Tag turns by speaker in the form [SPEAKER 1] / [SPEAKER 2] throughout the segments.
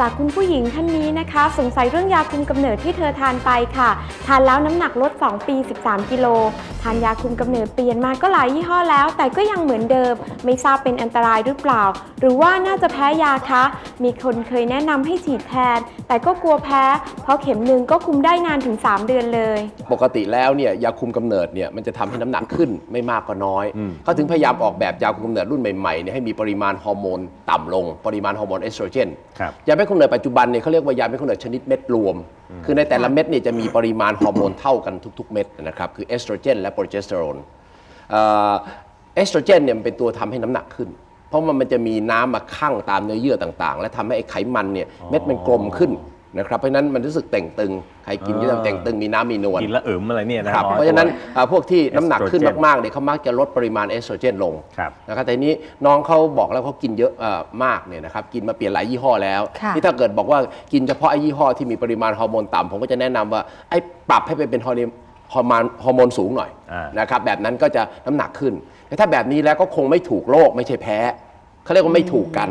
[SPEAKER 1] จากคุณผู้หญิงท่านนี้นะคะ สงสัยเรื่องยาคุมกำเนิดที่เธอทานไปค่ะ ทานแล้วน้ำหนักลด 2 ปี 13 กิโล ทานยาคุมกำเนิดเปลี่ยนมาก็หลายยี่ห้อแล้ว แต่ก็ยังเหมือนเดิม ไม่ทราบเป็นอันตรายหรือเปล่า หรือว่าน่าจะแพ้ยาคะ มีคนเคยแนะนำให้ฉีดแทน แต่ก็กลัวแพ้ เพราะเข็มหนึ่งก็คุมได้นานถึง 3 เดือนเลย
[SPEAKER 2] ปกติแล้วเนี่ยยาคุมกำเนิดเนี่ยมันจะทำให้น้ำหนักขึ้นไม่มากก็น้อย
[SPEAKER 3] อืม
[SPEAKER 2] เขาถึงพยายามออกแบบยาคุมกำเนิดรุ่นใหม่ๆเนี่ยให้มีปริมาณฮอร์โมนต่ำลง ปริมาณฮอร์โมนเอสโตรเจน
[SPEAKER 3] ครับ
[SPEAKER 2] ยาแม่กำเนิดปัจจุบันเนี่ยเขาเรียกว่ายาแม่กำเนิดชนิดเม็ดรวม คือในแต่ละเม็ดเนี่ยจะมีปริมาณฮอร์โมนเท่ากันทุกๆ เม็ดนะครับ คือเอสโตรเจนและโปรเจสเตอโรนเอสโตรเจนเนี่ยมันเป็นตัวทำให้น้ำหนักขึ้น เพราะมันมันจะมีน้ำมาคั่งตามเนื้อเยื่อต่างๆ และทำให้ไอ้ไขมันเนี่ยเม็ดมันกลมขึ้น นะครับเพราะฉะนั้นมันรู้สึกเต่งตึงใครกินก็จะเต่งตึงมีน้ำมีนวล
[SPEAKER 3] กินแล้วเอิมอะไรเนี่ยนะครับ
[SPEAKER 2] เพราะฉะนั้นอ่าพวกที่น้ำหนักขึ้น
[SPEAKER 3] เอสโตรเจน
[SPEAKER 2] มากๆเนี่ยเขามักจะลดปริมาณเอสโตรเจนลง
[SPEAKER 3] ครับ
[SPEAKER 2] นะครับแต่ทีนี้น้องเขาบอกแล้วเขากินเยอะเอ่อมากเนี่ยนะครับกินมาเปลี่ยนหลายยี่ห้อแล้ว
[SPEAKER 1] ค่ะ
[SPEAKER 2] นี่ถ้าเกิดบอกว่ากินเฉพาะไอ้ยี่ห้อที่มีปริมาณฮอร์โมนต่ำผมก็จะแนะนำว่าไอ้ปรับให้ไปเป็นฮอร์โมนฮอร์โมนฮอร์โมนสูงหน่อย
[SPEAKER 3] อ่าน
[SPEAKER 2] นะครับแบบนั้นก็จะน้ำหนักขึ้นแต่ถ้าแบบนี้แล้วก็คงไม่ถูกโรคไม่ใช่แพ้ เขาเรียกว่าไม่ถูกกัน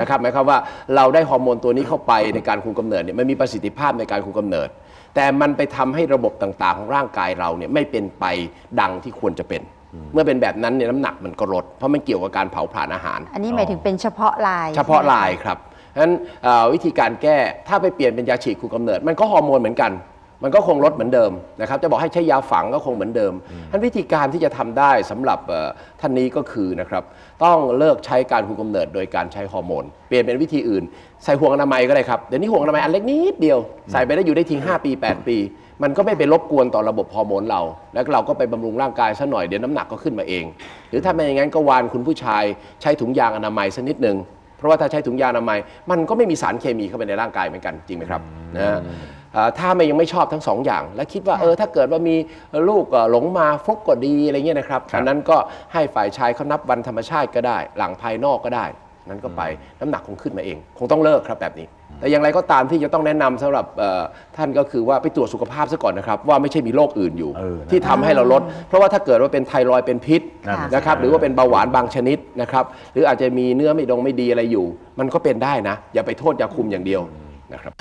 [SPEAKER 2] นะครับหมายความว่าเราได้ฮอร์โมนตัวนี้เข้าไปในการคุมกำเนิดเนี่ยมันมีประสิทธิภาพในการคุมกำเนิด แต่มันไปทำให้ระบบต่างๆ ของร่างกายเราเนี่ยไม่เป็นไปดังที่ควรจะเป็น เมื่อเป็นแบบนั้นเนี่ยน้ำหนักมันก็ลดเพราะมันเกี่ยวกับการเผาผลาญอาหาร
[SPEAKER 4] อันนี้หมายถึงเป็นเฉพาะลาย
[SPEAKER 2] เฉพาะ
[SPEAKER 4] ใช่ไหมค
[SPEAKER 2] ลายครับฉะนั้นเอ่อวิธีการแก้ถ้าไปเปลี่ยนเป็นยาฉีดคุมกำเนิด มันก็ฮอร์โมนเหมือนกัน มันก็คงลดเหมือนเดิมนะครับจะบอกให้ใช้ยาฝังก็คงเหมือนเดิมฉะนั้นวิธีการที่จะทำได้สำหรับเอ่อท่านนี้ก็คือนะครับต้องเลิกใช้การคุมกำเนิดโดยการใช้ฮอร์โมน เปลี่ยนเป็นวิธีอื่น ใส่ห่วงอนามัยก็ได้ครับ เดี๋ยวนี้ห่วงอนามัยอันเล็กนิดเดียว ใส่ไปได้อยู่ได้ทิ้ง 5 ปี 8 ปี มันก็ไม่ไปรบกวนต่อระบบฮอร์โมนเรา แล้วเราก็ไปบำรุงร่างกายซะหน่อยเดี๋ยวน้ำหนักก็ขึ้นมาเอง หรือถ้าไม่อย่างนั้นก็วานคุณผู้ชายใช้ถุงยางอนามัยสักนิดหนึ่งเพราะว่าถ้าใช้ถุงยางอนามัย มันก็ไม่มีสารเคมีเข้าไปในร่างกายเหมือนกันจริงไหมครับนะฮะเอ่อ ถ้าไม่ยังไม่ชอบทั้งสองอย่าง และคิดว่าเออถ้าเกิดว่ามีลูกเอ่อหลงมาฟลุกก็ดีอะไรเงี้ยนะครับ
[SPEAKER 3] ครับ
[SPEAKER 2] อันนั้นก็ให้ฝ่ายชายเขานับวันธรรมชาติก็ได้ หลังภายนอกก็ได้ นั้นก็ไปน้ำหนักคงขึ้นมาเอง คงต้องเลิกครับแบบนี้ แต่อย่างไรก็ตามที่จะต้องแนะนำสำหรับเอ่อท่านก็คือว่าไปตรวจสุขภาพซะก่อนนะครับ ว่าไม่ใช่มีโรคอื่นอยู่
[SPEAKER 3] เออนะ
[SPEAKER 2] ที่ทำให้เราลด เพราะว่าถ้าเกิดว่าเป็นไทรอยด์เป็นพิษ
[SPEAKER 3] นั่นสิ
[SPEAKER 2] นะครับหรือว่าเป็นเบาหวานบางชนิดนะครับหรืออาจจะมีเนื้อไม่ดงไม่ดีอะไรอยู่ มันก็เป็นได้นะ อย่าไปโทษยาคุมอย่างเดียวนะครับ